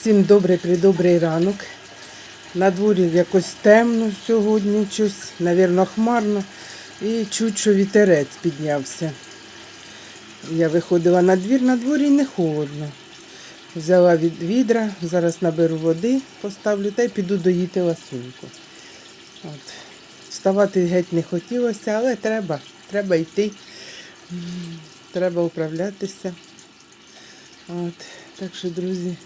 Всім добрий придобрий ранок. На дворі якось темно сьогодні, щось, навірно, хмарно. І чуть що вітерець піднявся. Я виходила на двір, на дворі не холодно. Взяла від відра, зараз наберу води, поставлю та й піду доїти ласуньку. От. Вставати геть не хотілося, але треба, треба йти. Треба управлятися. От. Так що, друзі,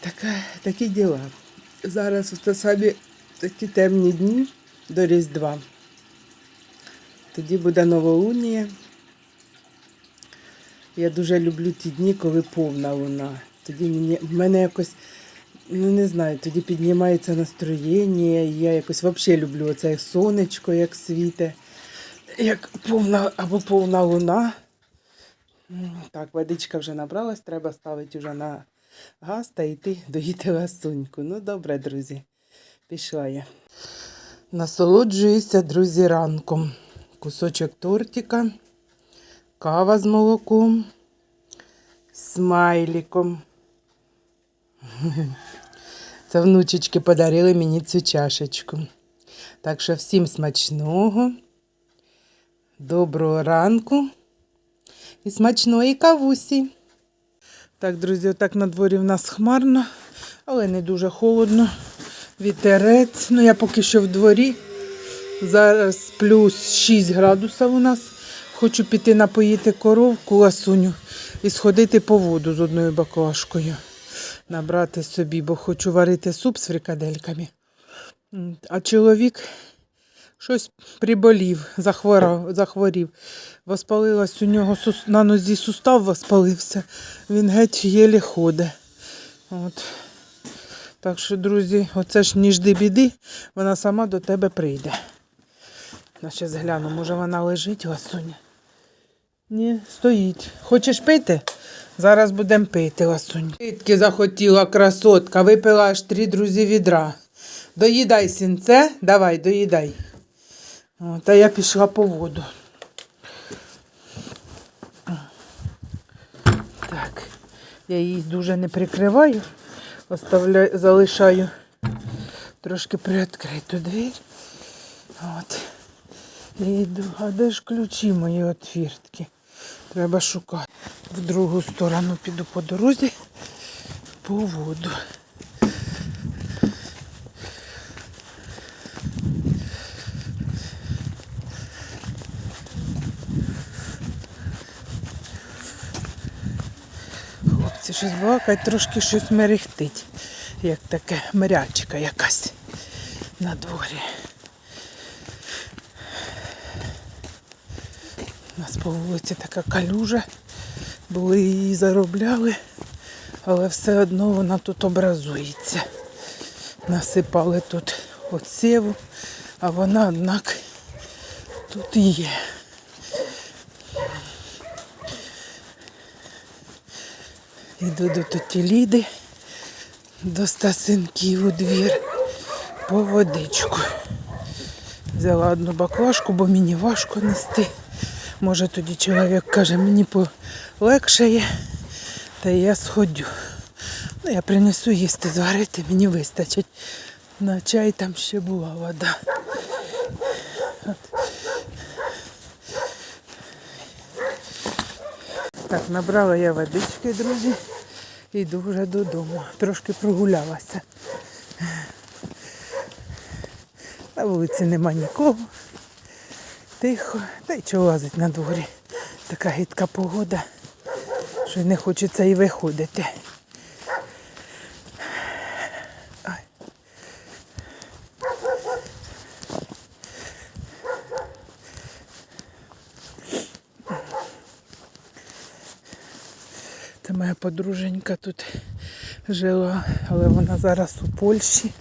така, такі діла. Зараз це самі такі темні дні до Різдва. Тоді буде новолунія. Я дуже люблю ті дні, коли повна луна. Тоді мені, в мене якось, ну не знаю, тоді піднімається настроєння. Я якось взагалі люблю оце сонечко, як світе, як повна або повна луна. Так, водичка вже набралась, треба ставити вже на газ та йти доїти ласуньку. Ну, добре, друзі, пішла я. Насолоджуюся, друзі, ранком. Кусочок тортика, кава з молоком, смайліком. Це внучечки подарили мені цю чашечку. Так що всім смачного, доброго ранку і смачної кавусі. Так, друзі, отак на дворі в нас хмарно, але не дуже холодно. Вітерець. Ну, я поки що в дворі. Зараз плюс 6 градусів у нас. Хочу піти напоїти коровку ласуню і сходити по воду з одною баклажкою. Набрати собі, бо хочу варити суп з фрикадельками. А чоловік щось приболів, захворав, захворів. Воспалилась у нього на нозі сустав воспалився. Він геть єлі ходить. От. Так що, друзі, оце ж ні жди біди, вона сама до тебе прийде. Я ще може вона лежить, ласуня? Ні, стоїть. Хочеш пити? Зараз будемо пити, ласунь. Питки захотіла красотка, випила аж три друзі відра. Доїдай сінце, давай, доїдай. Та я пішла по воду. Так, я її дуже не прикриваю, оставляю, залишаю трошки приоткриту двір. От. І. А де ж ключі мої отвіртки? Треба шукати. В другу сторону піду по дорозі по воду. Хлопці щось балакають, трошки щось мерехтить, як таке мрячка якась на дворі. У нас по вулиці така калюжа, були її заробляли, але все одно вона тут образується. Насипали тут оцеву, а вона, однак, тут є. Йду до тоті Ліди, до Стасинків у двір по водичку. Взяла одну баклажку, бо мені важко нести. Може тоді чоловік каже, мені полегшає, та я сходю. Ну, я принесу їсти зварити, мені вистачить. На чай там ще була вода. От. Так, набрала я водички, друзі. Йду вже додому. Трошки прогулялася. На вулиці нема нікого. Тихо. Та й чого лазить на дворі. Така гидка погода, що не хочеться і виходити. Подруженька тут жила, але вона зараз у Польщі.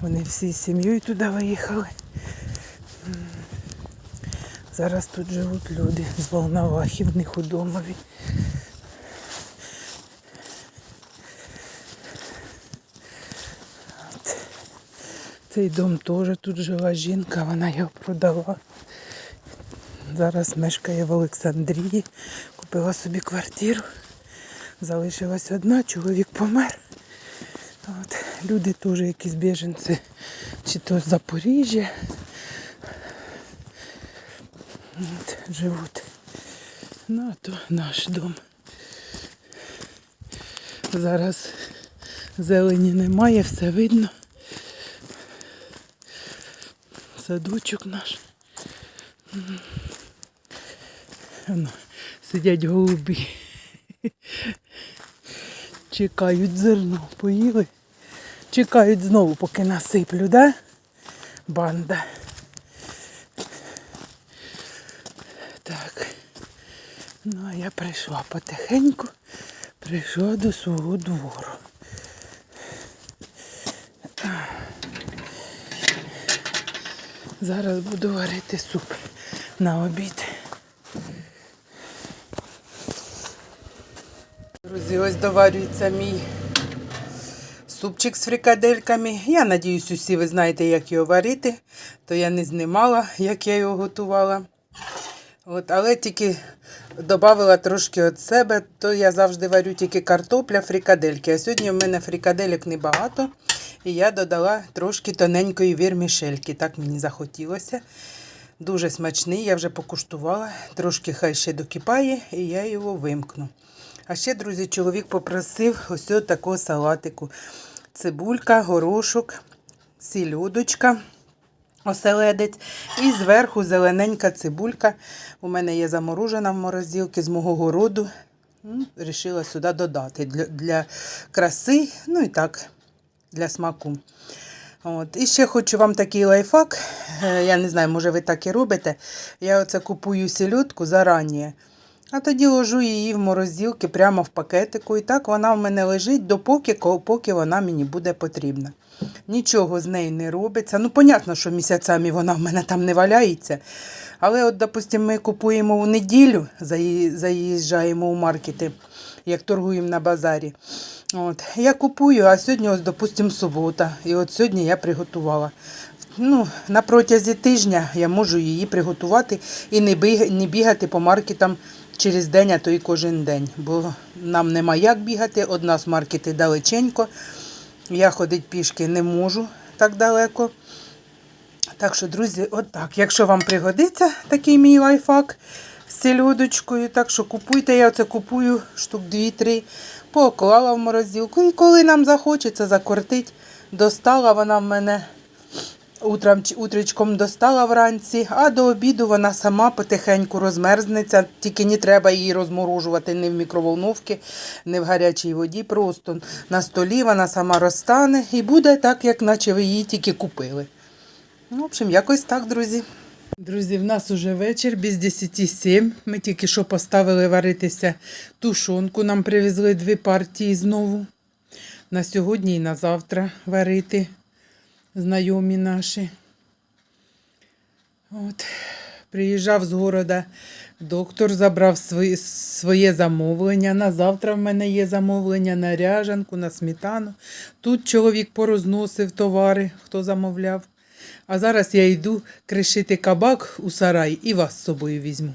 Вони всі з сім'єю туди виїхали. Зараз тут живуть люди з Волновахи, в них у домові. Цей дом теж тут жила жінка, вона його продала. Зараз мешкає в Олександрії, купила собі квартиру. Залишилась одна, чоловік помер. От, люди теж якісь біженці, чи то з Запоріжжя. От, живуть. Ну, а то наш дом. Зараз зелені немає, все видно. Садочок наш. Воно, сидять голуби. Чекають зерно, поїли. Чекають знову, поки насиплю, да? Банда. Так. Ну, а я прийшла потихеньку, прийшла до свого двору. Зараз буду варити суп на обід. Друзі, ось доварюється мій супчик з фрикадельками. Я надіюсь, усі ви знаєте, як його варити, то я не знімала, як я його готувала. От, але тільки додала трошки від себе, то я завжди варю тільки картопля, фрикадельки. А сьогодні в мене фрикаделек небагато. І я додала трошки тоненької вірмішельки. Так мені захотілося. Дуже смачний, я вже покуштувала. Трошки хай ще докипає, і я його вимкну. А ще, друзі, чоловік попросив ось такого салатику. Цибулька, горошок, сільодочка, оселедець. І зверху зелененька цибулька. У мене є заморожена в морозилці з мого городу. Рішила сюди додати для, для краси, ну і так, для смаку. От. І ще хочу вам такий лайфхак. Е, Я не знаю, може ви так і робите. Я оце купую сільотку зарані. А тоді ложу її в морозилки прямо в пакетику. І так вона в мене лежить допоки, поки вона мені буде потрібна. Нічого з нею не робиться. Ну, понятно, що місяцями вона в мене там не валяється. Але, от, допустимо, ми купуємо в неділю, заїжджаємо у маркети, як торгуємо на базарі. От. Я купую, а сьогодні, ось, допустимо, субота. І от сьогодні я приготувала. Ну, на протязі тижня я можу її приготувати і не бігати по маркетам через день, а то і кожен день. Бо нам нема як бігати, одна з маркети далеченько. Я ходити пішки не можу так далеко. Так що, друзі, отак. Якщо вам пригодиться такий мій лайфхак з сільодочкою, так що купуйте, я оце купую штук 2-3, поклала в морозилку. І коли нам захочеться закортить, достала вона в мене утром, утречком достала вранці, а до обіду вона сама потихеньку розмерзнеться. Тільки не треба її розморожувати ні в мікроволновці, ні в гарячій воді. Просто на столі вона сама розтане і буде так, як наче ви її тільки купили. Ну, в общем, якось так, друзі. Друзі, в нас уже вечір, без 10-7. Ми тільки що поставили варитися тушонку. Нам привезли дві партії знову. На сьогодні і на завтра варити знайомі наші. От. Приїжджав з города доктор, забрав свої, своє замовлення. На завтра в мене є замовлення на ряжанку, на сметану. Тут чоловік порозносив товари, хто замовляв. А зараз я йду кришити кабак у сарай і вас з собою візьму.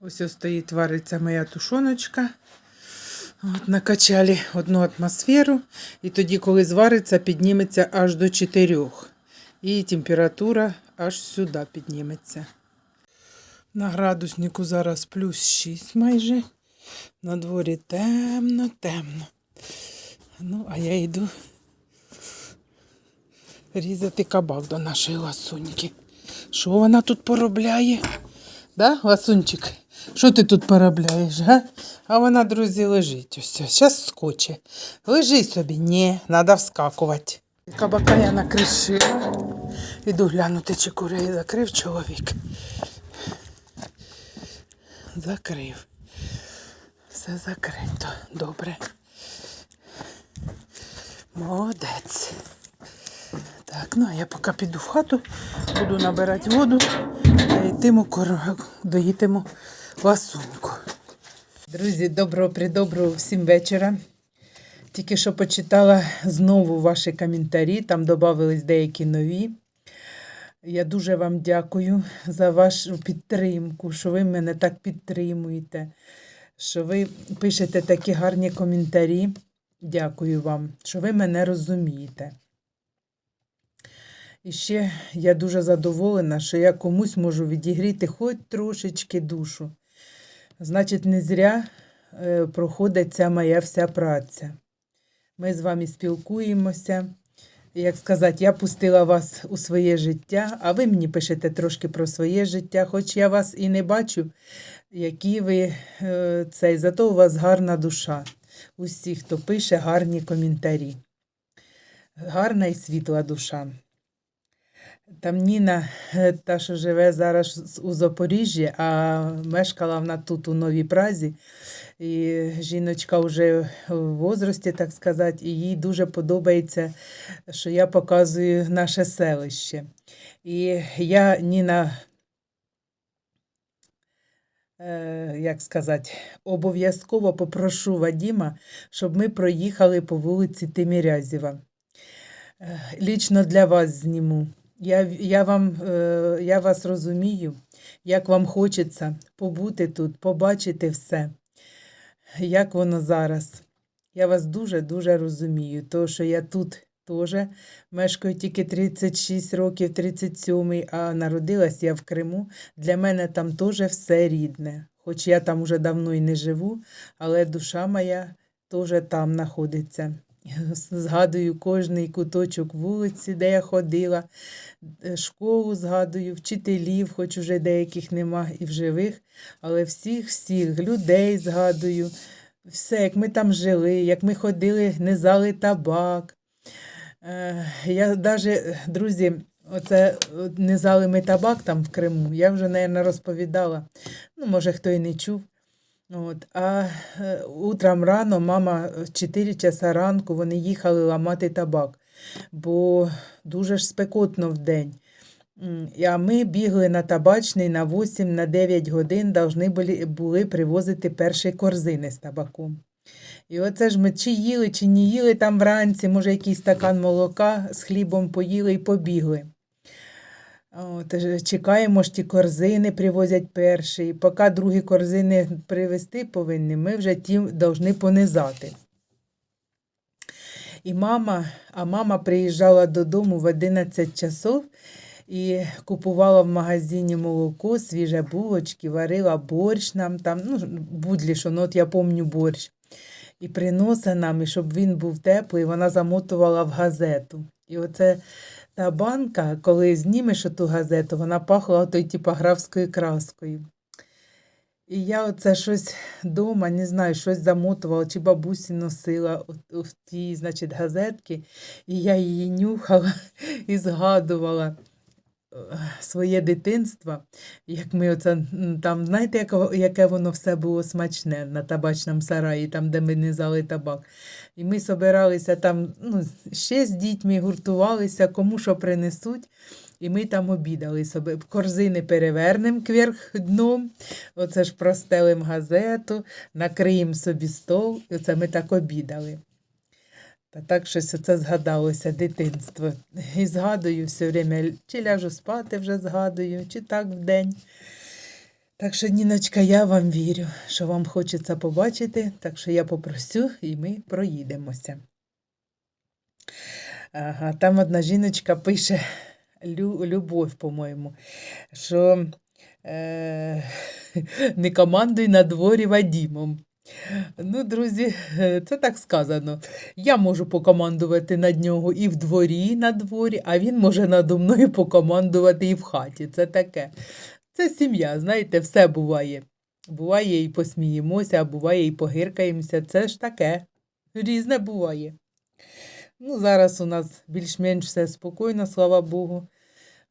Ось ось стоїть вариться моя тушоночка. От, накачали одну атмосферу, і тоді, коли звариться, підніметься аж до 4. І температура аж сюди підніметься. На градуснику зараз плюс 6 майже. На дворі темно, темно. Ну, а я йду різати кабак до нашої ласуньки. Що вона тут поробляє? Да, ласунчик? Що ти тут поробляєш, га? А вона, друзі, лежить ось. Зараз скоче. Лежи собі. Ні, треба вскакувати. Кабака я накришила. Іду глянути, чи курей закрив чоловік. Закрив. Все закрито. Добре. Молодець. Так, ну а я поки піду в хату, буду набирати воду кор- доїтиму ласуньку. Друзі, доброго придоброго всім вечора. Тільки що почитала знову ваші коментарі, там додавались деякі нові. Я дуже вам дякую за вашу підтримку, що ви мене так підтримуєте, що ви пишете такі гарні коментарі. Дякую вам, що ви мене розумієте. І ще я дуже задоволена, що я комусь можу відігріти хоч трошечки душу. Значить, не зря е, проходить ця моя вся праця. Ми з вами спілкуємося. Як сказати, я пустила вас у своє життя, а ви мені пишете трошки про своє життя, хоч я вас і не бачу, які ви е, цей, зато у вас гарна душа. Усі, хто пише гарні коментарі. Гарна і світла душа. Там Ніна, е, та, що живе зараз у Запоріжжі, а мешкала вона тут у Новій Празі. І жіночка вже в возрасті, так сказати, і їй дуже подобається, що я показую наше селище. І я, Ніна, е, як сказати, обов'язково попрошу Вадіма, щоб ми проїхали по вулиці Тимірязєва. Е, Лічно для вас зніму. Я, я, вам, е, я вас розумію, як вам хочеться побути тут, побачити все, як воно зараз. Я вас дуже-дуже розумію, тому що я тут теж мешкаю тільки 36 років, 37, а народилась я в Криму. Для мене там теж все рідне. Хоч я там уже давно і не живу, але душа моя теж там знаходиться. Згадую кожний куточок вулиці, де я ходила, е, школу згадую, вчителів, хоч уже деяких нема і в живих, але всіх-всіх людей згадую. Все, як ми там жили, як ми ходили, низали табак. Е, Я навіть, друзі, оце низали ми табак там в Криму, я вже, мабуть, розповідала. Ну, може, хто і не чув. От. А е, утром рано мама в 4 часа ранку вони їхали ламати табак, бо дуже ж спекотно в день. А ми бігли на табачний на 8 на 9 годин, повинні були, були привозити перші корзини з табаком. І оце ж ми чи їли, чи не їли там вранці, може, якийсь стакан молока з хлібом поїли і побігли. От, чекаємо ж ті корзини, привозять перші. Поки другі корзини привезти повинні, ми вже ті повинні понизати. І мама, а мама приїжджала додому в 11 часов і купувала в магазині молоко, свіже булочки, варила борщ нам там, ну, будлі, що, ну, от я пам'ятаю борщ. І приносить нам, і щоб він був теплий, вона замотувала в газету. І оце та банка, коли знімеш ту газету, вона пахла той типографською краскою. І я оце щось вдома, не знаю, щось замотувала, чи бабусі носила в ті, значить, газетки, і я її нюхала і згадувала своє дитинство, як ми оце там, знаєте, яке, яке воно все було смачне на табачному сараї, там, де ми низали табак. І ми собиралися там ну, ще з дітьми, гуртувалися, кому що принесуть. І ми там обідали собі. Корзини перевернемо кверх дном, оце ж простелим газету, накриємо собі стол, і оце ми так обідали. Та так щось оце згадалося, дитинство. І згадую все время, чи ляжу спати вже згадую, чи так вдень. Так що, Ніночка, я вам вірю, що вам хочеться побачити, так що я попросю і ми проїдемося. Ага, там одна жіночка пише Лю, Любов, по-моєму, що е, не командуй на дворі Вадімом. Ну, друзі, це так сказано. Я можу покомандувати над нього і в дворі, на дворі, а він може надо мною покомандувати і в хаті. Це таке. Це сім'я, знаєте, все буває. Буває і посміємося, а буває і погиркаємося. Це ж таке. Різне буває. Ну, зараз у нас більш-менш все спокійно, слава Богу.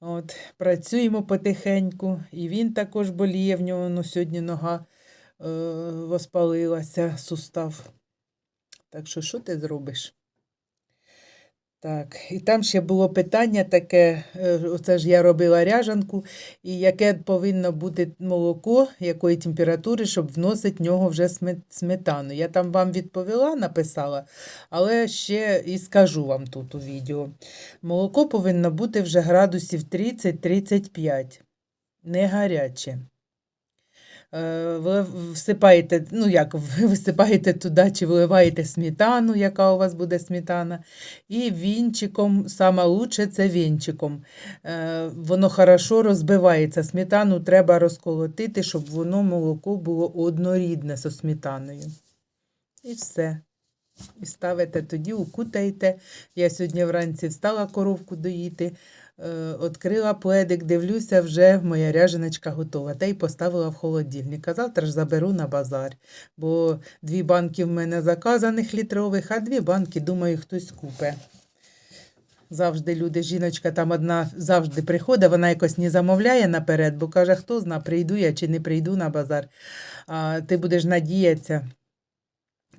От, працюємо потихеньку. І він також боліє, в нього ну, сьогодні нога воспалилася, сустав. Так що, що ти зробиш? Так, і там ще було питання таке, е, оце ж я робила ряжанку, і яке повинно бути молоко, якої температури, щоб вносити в нього вже сметану. Я там вам відповіла, написала, але ще і скажу вам тут у відео. Молоко повинно бути вже градусів 30-35, не гаряче. Е, ви всипаєте, ну як, ви висипаєте туди чи виливаєте сметану, яка у вас буде сметана. І вінчиком, саме лучше це вінчиком. Е, Воно хорошо розбивається. Сметану треба розколотити, щоб воно молоко було однорідне зі сметаною. І все. І ставите тоді, укутаєте. Я сьогодні вранці встала коровку доїти, е, відкрила пледик, дивлюся, вже моя ряженочка готова. Та й поставила в холодильник. А завтра ж заберу на базар. Бо дві банки в мене заказаних літрових, а дві банки, думаю, хтось купе. Завжди люди, жіночка там одна завжди приходить, вона якось не замовляє наперед, бо каже, хто зна, прийду я чи не прийду на базар. А ти будеш надіятися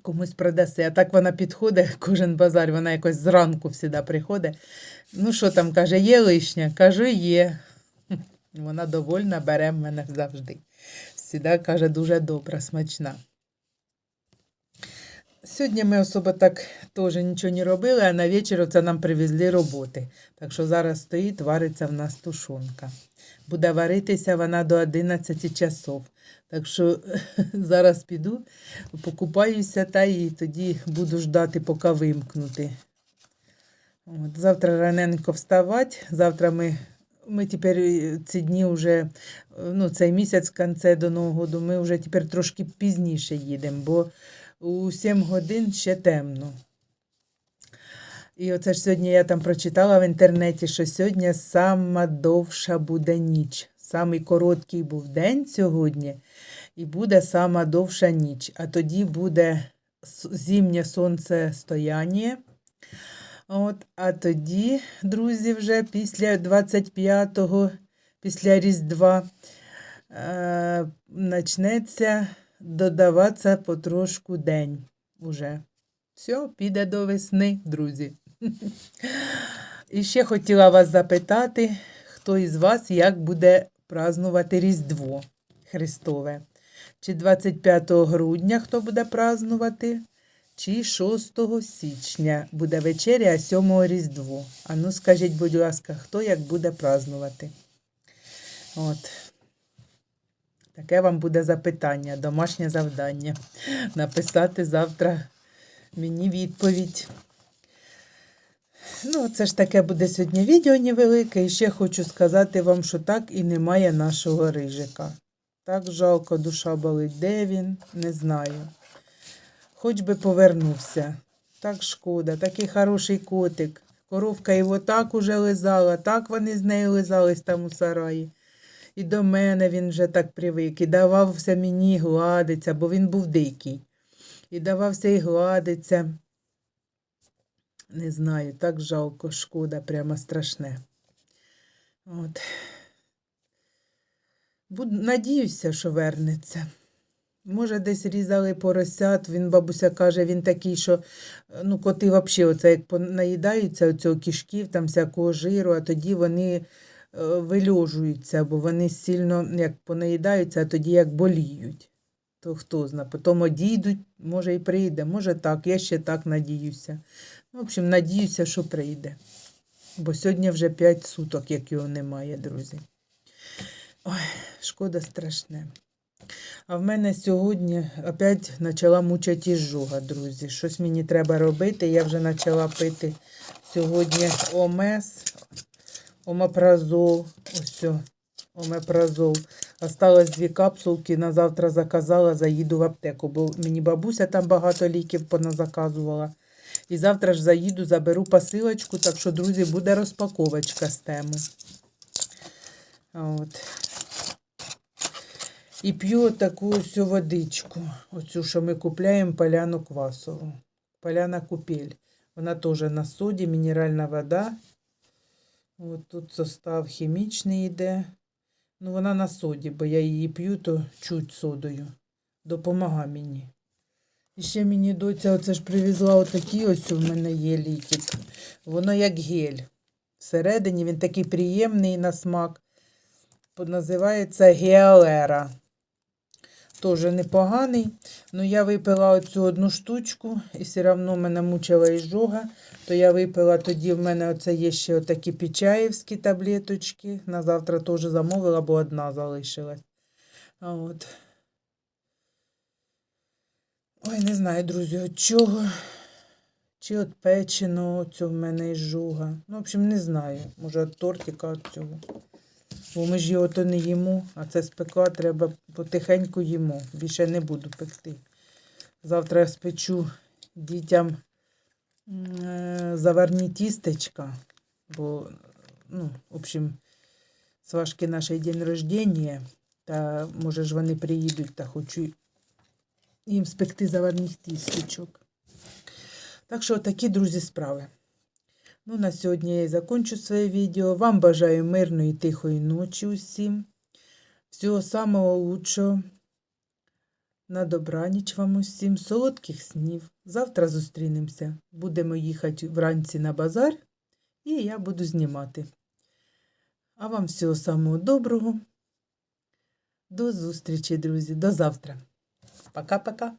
комусь продаси. А так вона підходить, кожен базар, вона якось зранку всіда приходить. Ну, що там каже, є лишня? Кажу, є. Вона довольна, бере мене завжди. Всіда каже, дуже добра, смачна. Сьогодні ми особо так теж нічого не робили, а на вечір це нам привезли роботи. Так що зараз стоїть, вариться в нас тушонка. Буде варитися вона до 11 часов. Так що зараз піду, покупаюся та і тоді буду ждати, поки вимкнути. От, завтра раненько вставати. Завтра ми, ми тепер е, ці дні вже, е, ну, цей місяць в кінці до Нового року, ми вже тепер трошки пізніше їдемо, бо у 7 годин ще темно. І оце ж сьогодні я там прочитала в інтернеті, що сьогодні сама довша буде ніч. Самий короткий був день сьогодні, і буде сама довша ніч. А тоді буде зимнє сонцестояння. От, а тоді, друзі, вже після 25-го, після Різдва, е, почнеться додаватися потрошку день уже. Все, піде до весни, друзі. І ще хотіла вас запитати, хто із вас як буде празнувати Різдво Христове. Чи 25 грудня хто буде празнувати, чи 6 січня буде вечеря, а 7 Різдво. А ну скажіть, будь ласка, хто як буде празнувати? От. Таке вам буде запитання, домашнє завдання. Написати завтра мені відповідь. Ну, це ж таке буде сьогодні відео невелике. І ще хочу сказати вам, що так і немає нашого рижика. Так жалко, душа болить. Де він? Не знаю. Хоч би повернувся. Так шкода, такий хороший котик. Коровка його так уже лизала, так вони з нею лизались там у сараї. І до мене він вже так привик, і давався мені гладиться, бо він був дикий. І давався і гладиться. Не знаю, так жалко, шкода, прямо страшне. От. Буд... Надіюся, що вернеться. Може, десь різали поросят, він, бабуся каже, він такий, що ну, коти взагалі оце як наїдаються оцього кишків, там всякого жиру, а тоді вони е, вильожуються, бо вони сильно як понаїдаються, а тоді як боліють. То хто зна, потім одійдуть, може і прийде, може так, я ще так надіюся. Ну, В общем, надіюся, що прийде. Бо сьогодні вже 5 суток, як його немає, друзі. Ой, шкода страшне. А в мене сьогодні опять почала мучити іжога, друзі. Щось мені треба робити. Я вже почала пити сьогодні омес, омепразол. Ось, омепразол. Осталось дві капсулки, на завтра заказала, заїду в аптеку, бо мені бабуся там багато ліків поназаказувала. І завтра ж заїду, заберу посилочку, так що, друзі, буде розпаковочка з теми. От. І п'ю таку ось водичку. Оцю, що ми купляємо поляну квасову. Поляна купель. Вона теж на соді, мінеральна вода. От тут состав хімічний йде. Ну, вона на соді, бо я її п'ю, то чуть содою. Допомага мені. І ще мені доця оце ж привезла отакі ось у мене є ліки. Воно як гель. Всередині він такий приємний на смак. Називається геалера. Теж непоганий. Ну, я випила оцю одну штучку, і все одно мене мучила іжога. То я випила тоді, в мене оце є ще отакі печаївські таблеточки. На завтра теж замовила, бо одна залишилась. А от. Ой, не знаю, друзі, від чого. Чи від печеного цього в мене і жуга. Ну, в общем, не знаю. Може, від тортика від цього. Бо ми ж його то не їмо, а це спека треба потихеньку їмо. Більше не буду пекти. Завтра я спечу дітям заварні тістечка, бо, ну, в общем, Сважки наш день рождения, та може ж вони приїдуть, та хочу їм спекти заварних тістечок. Так що такі, друзі, справи. Ну, на сьогодні я і закончу своє відео. Вам бажаю мирної тихої ночі усім. Всього самого лучшого. На добраніч вам усім, солодких снів. Завтра зустрінемося. Будемо їхати вранці на базар, і я буду знімати. А вам всього самого доброго. До зустрічі, друзі. До завтра. Пока-пока.